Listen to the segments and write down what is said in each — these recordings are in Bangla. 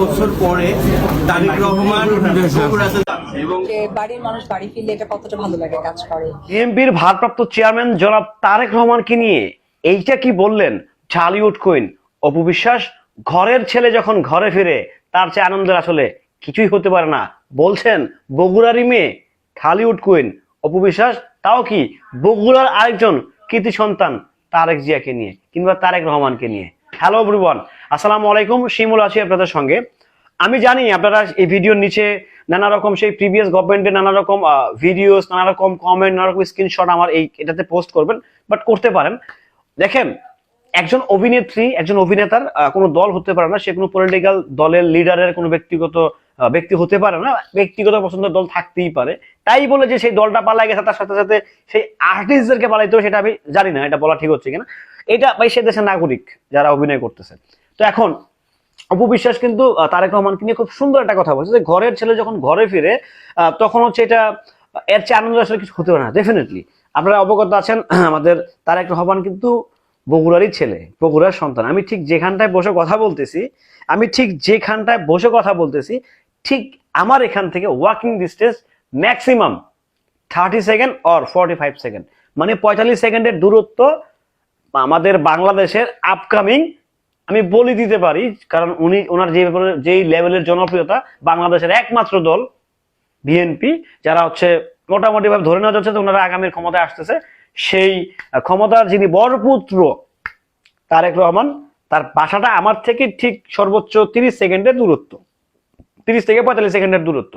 বছর পরে তারেক রহমান বগুড়াতে এবং যে বাড়ির মানুষ বাড়ি ফিরলে এটা কতটা ভালো লাগে কাজ করে? বিএনপির ভারপ্রাপ্ত চেয়ারম্যান জনাব তারেক রহমানকে নিয়ে এইটা কি বললেন? ঢালিউড কুইন অপু বিশ্বাস ঘরের ছেলে যখন ঘরে ফিরে তার চেয়ে আনন্দের আসলে কিছুই হতে পারে না। বলছেন বগুড়ারই মেয়ে ঢালিউড কুইন অপু বিশ্বাস তাও কি বগুড়ার আরেকজন কৃতি সন্তান তারেক জিয়াকে নিয়ে কিংবা তারেক রহমানকে নিয়ে। হ্যালো এভরিওয়ান আসসালামু আলাইকুম, শিমুল আছি আপনাদের সঙ্গে। আমি জানি আপনারা এই ভিডিওর নিচে নানা রকম সেই প্রিভিয়াস গভর্নমেন্টের নানা রকম ভিডিওস নানা রকম কমেন্ট নানা রকম স্ক্রিনশট আমার এই এটাতে পোস্ট করবেন বাট করতে পারেন। দেখেন, একজন অভিনেত্রী, একজন অভিনেতার কোনো দল হতে পারে না, সে কোনো পলিটিক্যাল দলের লিডারের কোনো ব্যক্তিগত ব্যক্তি হতে পারে না, ব্যক্তিগত পছন্দের দল থাকতেই পারে। তাই বলে যে সেই দলটা পালাই গেছে, তার সাথে সাথে সেই আর্টিস্টদেরকে পালাইতে হবে সেটা আমি জানি না, এটা বলা ঠিক হচ্ছে কিনা। এটা ভাই সে দেশের নাগরিক যারা অভিনয় করতেছে। তো এখন, অপু বিশ্বাস কিন্তু তারেক রহমানকে নিয়ে খুব সুন্দর একটা কথা বলছে যে ঘরের ছেলে যখন ঘরে ফিরে তখন হচ্ছে এটা, এর চেয়ে আনন্দ আসলে কিছু হতে পারে না ডেফিনেটলি আপনারা অবগত আছেন, আমাদের তারেক রহমান কিন্তু বগুড়ারই ছেলে, বগুড়ার সন্তান। আমি ঠিক যেখানটায় বসে কথা বলতেছি, আমি ঠিক যেখানটায় বসে কথা বলতেছি, ঠিক আমার এখান থেকে walking distance maximum thirty second or forty five second মানে পঁয়তাল্লিশ সেকেন্ডের দূরত্ব আমাদের বাংলাদেশের আপকামিং আমি বলি দিতে পারি, কারণ উনি, ওনার যে যেই লেভেলের জনপ্রিয়তা বাংলাদেশের একমাত্র দল বিএনপি যারা হচ্ছে মোটামুটি ভাবে ধরে নেওয়া যাচ্ছে ওনারা আগামীর ক্ষমতায় আসতেছে, সেই ক্ষমতার যিনি বরপুত্র তারেক রহমান, তার বাসাটা আমার থেকে ঠিক সর্বোচ্চ তিরিশ সেকেন্ডের দূরত্ব। তিরিশ থেকে পঁয়তাল্লিশ সেকেন্ডের দূরত্ব।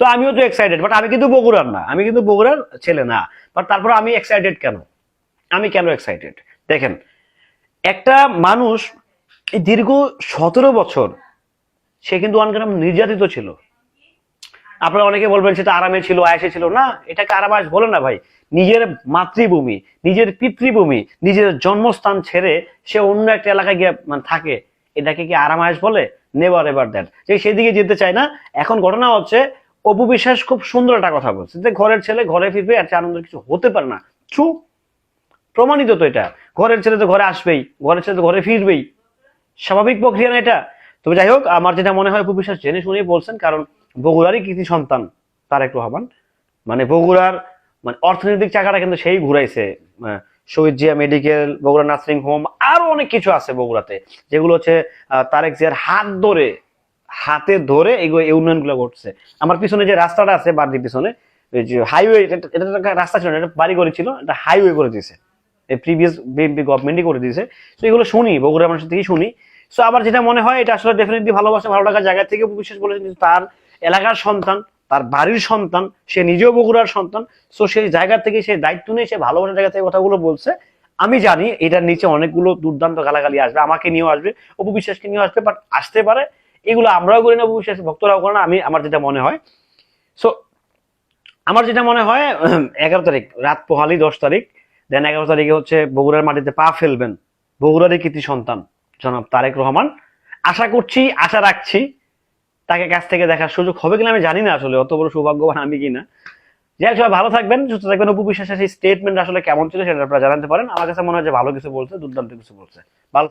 তো আমিও তো এক্সাইটেড বাট আমি কিন্তু বগুড়ার না। আমি কিন্তু বগুড়ার ছেলে না। বাট তারপর আমি এক্সাইটেড কেন? আমি কেন এক্সাইটেড দেখেন একটা মানুষ দীর্ঘ সতেরো বছর, সে কিন্তু অনেক নির্যাতিত ছিল। আপনারা অনেকে বলবেন সেটা আরামে ছিল, আয়াসে ছিল। না, এটাকে আরামাস বলে না ভাই। নিজের মাতৃভূমি, নিজের পিতৃভূমি, নিজের জন্মস্থান ছেড়ে সে অন্য একটা এলাকায় গিয়ে মানে থাকে, এটাকে কি আরামায়াস বলে? নেভার এভার দ্যাট যে সেদিকে যেতে চায় না। এখন ঘটনা হচ্ছে, অপু বিশ্বাস খুব সুন্দর একটা কথা বলছে। যে ঘরের ছেলে ঘরে ফিরবে, আর আনন্দের কিছু হতে পারে না। ট্রু প্রমাণিত তো এটা। ঘরের ছেলে তো ঘরে আসবেই, ঘরের ছেলে তো ঘরে ফিরবেই। স্বাভাবিক প্রক্রিয়া না এটা। তবে যাই হোক, আমার যেটা মনে হয় অপু বিশ্বাস জেনে শুনেই বলছেন, কারণ বগুড়ারই কৃতি সন্তান তারেক রহমান মানে বগুড়ার মানে অর্থনৈতিক চাকাটা কিন্তু সেই ঘুরাইছে। Shaheed Zia medical, Bogura nursing home, আরও অনেক কিছু আছে বগুড়াতে, যেগুলো হচ্ছে তারেক জিয়ার হাত ধরে, হাতে ধরে এগুলো, এই উন্নয়নগুলো ঘটছে। আমার পিছনে যে রাস্তাটা আছে বাড়ির পিছনে হাইওয়ে এটা রাস্তা ছিল না, এটা বাড়ি করে ছিল, এটা হাইওয়ে করে দিয়েছে। প্রিভিয়াস বিএনপি গভর্নমেন্টই করে দিয়েছে। তো এগুলো শুনি বগুড়া মানুষের থেকেই শুনি। সো আমার যেটা মনে হয়, এটা আসলে ডেফিনেটলি ভালোবাসা, ভালো লাগার জায়গা থেকে বিশেষ বলেছেন কিন্তু তার এলাকার সন্তান, তার বাড়ির সন্তান, সে নিজেও বগুড়ার সন্তান সো সেই জায়গা থেকে সে দায়িত্ব নিয়ে সে ভালোবাসার জায়গা থেকে কথাগুলো বলছে। আমি জানি এটার নিচে অনেকগুলো দুর্দান্ত গালাগালি আসবে, আমাকে নিয়েও আসবে, অপু বিশ্বাসকে নিয়েও আসবে বাট আসতে পারে। এগুলো আমরাও করি না, অপু বিশ্বাস, ভক্তরাও করে না, আমি, আমার যেটা মনে হয়। সো আমার যেটা মনে হয়, এগারো তারিখ, রাত পোহালি দশ তারিখ। দেন এগারো তারিখে হচ্ছে বগুড়ার মাটিতে পা ফেলবেন। বগুড়ারই কৃতি সন্তান, জনাব তারেক রহমান। আশা করছি, আশা রাখছি, তাকে কাছ থেকে দেখার সুযোগ হবে কিনা আমি জানি না আসলে, অত বড় সৌভাগ্যবান আমি কিনা। যাই সবাই ভালো থাকবেন, সুস্থ থাকবেন। উপবিশ্বাসের বিশ্বাসের সেই স্টেটমেন্ট আসলে কেমন ছিল সেটা আপনারা জানাতে পারেন। আমার কাছে মনে হয় যে ভালো কিছু বলছে, দুর্দান্ত কিছু বলছে। ভালো